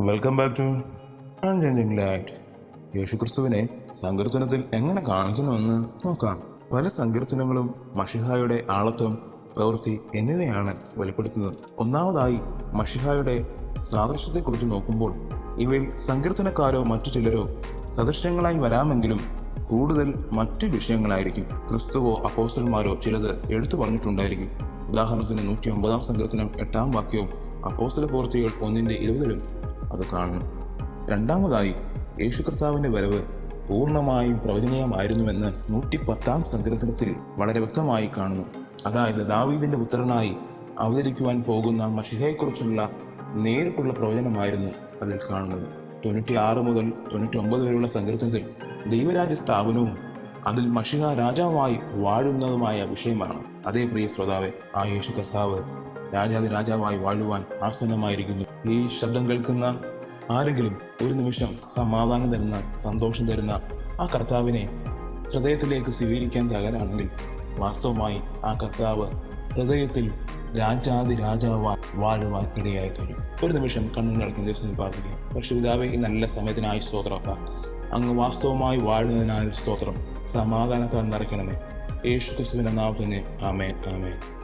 Welcome back to unchanging light യേശുക്രിസ്തുവിനെ സങ്കീർത്തനത്തിൽ എങ്ങനെ കാണിക്കണമെന്ന് നോക്കാം. പല സങ്കീർത്തനങ്ങളും മഷിഹായുടെ ആളത്വം പ്രവൃത്തി എന്നിവയാണ് വെളിപ്പെടുത്തുന്നത്. ഒന്നാമതായി മഷിഹായുടെ സാദൃശ്യത്തെക്കുറിച്ച് നോക്കുമ്പോൾ ഇവയിൽ സങ്കീർത്തനക്കാരോ മറ്റു ചിലരോ സദൃശ്യങ്ങളായി വരാമെങ്കിലും കൂടുതൽ മറ്റ് വിഷയങ്ങളായിരിക്കും. ക്രിസ്തുവോ അപ്പോസ്റ്റന്മാരോ ചിലത് എടുത്തു പറഞ്ഞിട്ടുണ്ടായിരിക്കും. ഉദാഹരണത്തിന് നൂറ്റി ഒമ്പതാം സങ്കീർത്തനം എട്ടാം വാക്യവും അപ്പോസ്തല പ്രവൃത്തികൾ ഒന്നിന്റെ ഇരുപതിലും അത് കാണുന്നു രണ്ടാമതായി യേശു കർത്താവിന്റെ വരവ് പൂർണമായും പ്രവചനീയമായിരുന്നുവെന്ന് നൂറ്റി പത്താം സങ്കീർത്തനത്തിൽ വളരെ വ്യക്തമായി കാണുന്നു. അതായത് ദാവീദിന്റെ പുത്രനായി അവതരിക്കുവാൻ പോകുന്ന മഷിഹയെക്കുറിച്ചുള്ള നേരിട്ടുള്ള പ്രവചനമായിരുന്നു അതിൽ കാണുന്നത്. തൊണ്ണൂറ്റി ആറ് മുതൽ തൊണ്ണൂറ്റി ഒമ്പത് വരെയുള്ള സങ്കീർത്തനത്തിൽ ദൈവരാജ്യ സ്ഥാപനവും അതിൽ മഷിഹ രാജാവായി വാഴുന്നതുമായ വിഷയമാണ്. അതേ പ്രിയ ശ്രോതാവെ ആ യേശു കർത്താവ് രാജാതി രാജാവായി വാഴുവാൻ ആസന്നമായിരിക്കുന്നു. ഈ ശബ്ദം കേൾക്കുന്ന ആരെങ്കിലും ഒരു നിമിഷം സമാധാനം തരുന്ന സന്തോഷം തരുന്ന ആ കർത്താവിനെ ഹൃദയത്തിലേക്ക് സ്വീകരിക്കാൻ തകരാണെങ്കിൽ വാസ്തവമായി ആ കർത്താവ് ഹൃദയത്തിൽ രാജാതി രാജാവാൻ വാഴുവാൻ ഇടയായി തരും. ഒരു നിമിഷം കണ്ണുകളടക്കുന്ന ദിവസം പ്രാർത്ഥിക്കുക പക്ഷേ പിതാവെ ഈ നല്ല സമയത്തിനായി സ്തോത്രമൊക്കെ അങ്ങ് വാസ്തവമായി വാഴുന്നതിനായി സ്തോത്രം. സമാധാനത്താൽ നിറയ്ക്കണമേ. യേശു ക്രിസ്തുവിന്റെ നാമത്തിന് ആമേൻ ആമേൻ.